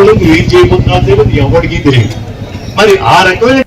పరిస్థితుల్లో ఏం చేయబోతున్నా తెలియదు ఎవరికి తెలియదు. మరి ఆ రకమైన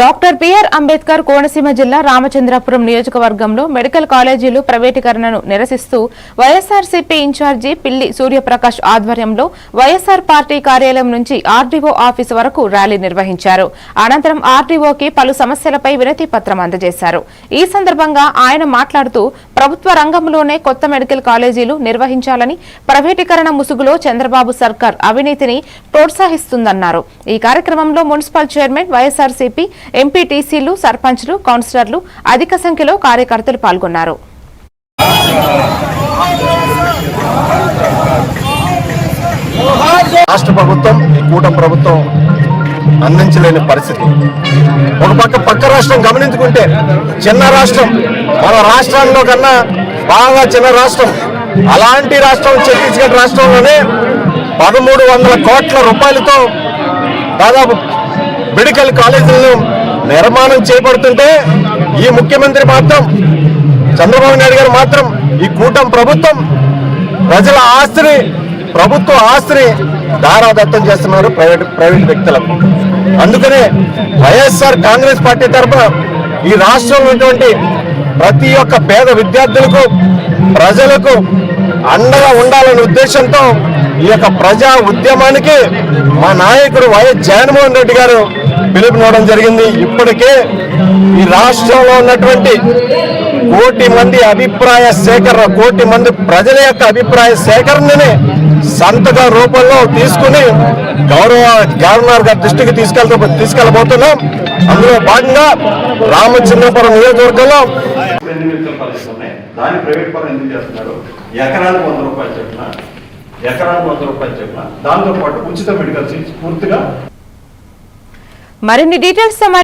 డాక్టర్ బిఆర్ అంబేద్కర్ కోనసీమ జిల్లా రామచంద్రపురం నియోజకవర్గంలో మెడికల్ కాలేజీలు ప్రైవేటీకరణను నిరసిస్తూ వైఎస్ఆర్సీపీ ఇన్ఛార్జి పిల్లి సూర్యప్రకాష్ ఆధ్వర్యంలో వైఎస్ఆర్ పార్టీ కార్యాలయం నుంచి ఆర్డీఓ ఆఫీస్ వరకు ర్యాలీ నిర్వహించారు. అనంతరం ఆర్డీఓకి పలు సమస్యలపై వినతి పత్రం అందజేశారు. ఈ సందర్భంగా ఆయన మాట్లాడుతూ ప్రభుత్వ రంగంలోనే కొత్త మెడికల్ కాలేజీలు నిర్వహించాలని ప్రైవేటీకరణ ముసుగులో చంద్రబాబు సర్కార్ అవినీతిని ప్రోత్సహిస్తుందన్నారు. ఈ కార్యక్రమంలో మున్సిపల్ చైర్మన్ వైఎస్ఆర్సీపీ ఎంపీటీసీలు సర్పంచ్లు కౌన్సిలర్లు అధిక సంఖ్యలో కార్యకర్తలు పాల్గొన్నారు. రాష్ట్ర ప్రభుత్వం కూటమి ప్రభుత్వం అందించలేని పరిస్థితి. ఒక పక్క పక్క రాష్ట్రం గమనించుకుంటే చిన్న రాష్ట్రం మన రాష్ట్రాల్లో కన్నా బాగా చిన్న రాష్ట్రం. అలాంటి రాష్ట్రం ఛత్తీస్గఢ్ రాష్ట్రంలోనే పదమూడు వందల కోట్ల రూపాయలతో దాదాపు మెడికల్ కాలేజీలను నిర్మాణం చేపడుతుంటే ఈ ముఖ్యమంత్రి మాత్రం చంద్రబాబు నాయుడు గారు మాత్రం ఈ కూటమి ప్రభుత్వం ప్రజల ఆస్తిని ప్రభుత్వ ఆస్తిని దారాదత్తం చేస్తున్నారు ప్రైవేట్ ప్రైవేట్ వ్యక్తులకు. అందుకనే వైఎస్ఆర్ కాంగ్రెస్ పార్టీ తరఫున ఈ రాష్ట్రంలో ఉన్నటువంటి ప్రతి ఒక్క పేద విద్యార్థులకు ప్రజలకు అండగా ఉండాలనే ఉద్దేశంతో ఈ యొక్క ప్రజా ఉద్యమానికి మా నాయకుడు వైఎస్ జగన్మోహన్ రెడ్డి గారు పిలుపునివ్వడం జరిగింది. ఇప్పటికే ఈ రాష్ట్రంలో ఉన్నటువంటి కోటి మంది అభిప్రాయ సేకరణ కోటి మంది ప్రజల యొక్క అభిప్రాయ సేకరణని సంతక రూపంలో తీసుకుని గౌరవ గవర్నర్ గారి దృష్టికి తీసుకెళ్తూ తీసుకెళ్ళబోతున్నాం. అందులో భాగంగా రామచంద్రపురం నియోజకవర్గంలో ఎన్ని దాన్ని ప్రైవేట్ పరం ఎందుకు చేస్తున్నారు? ఎకరానికి వంద రూపాయలు చెప్పిన ఎకరానికి వంద రూపాయలు చెప్పిన. దాంతో పాటు ఉచిత మెడికల్ సీట్స్ పూర్తిగా మరిన్ని డీటెయిల్స్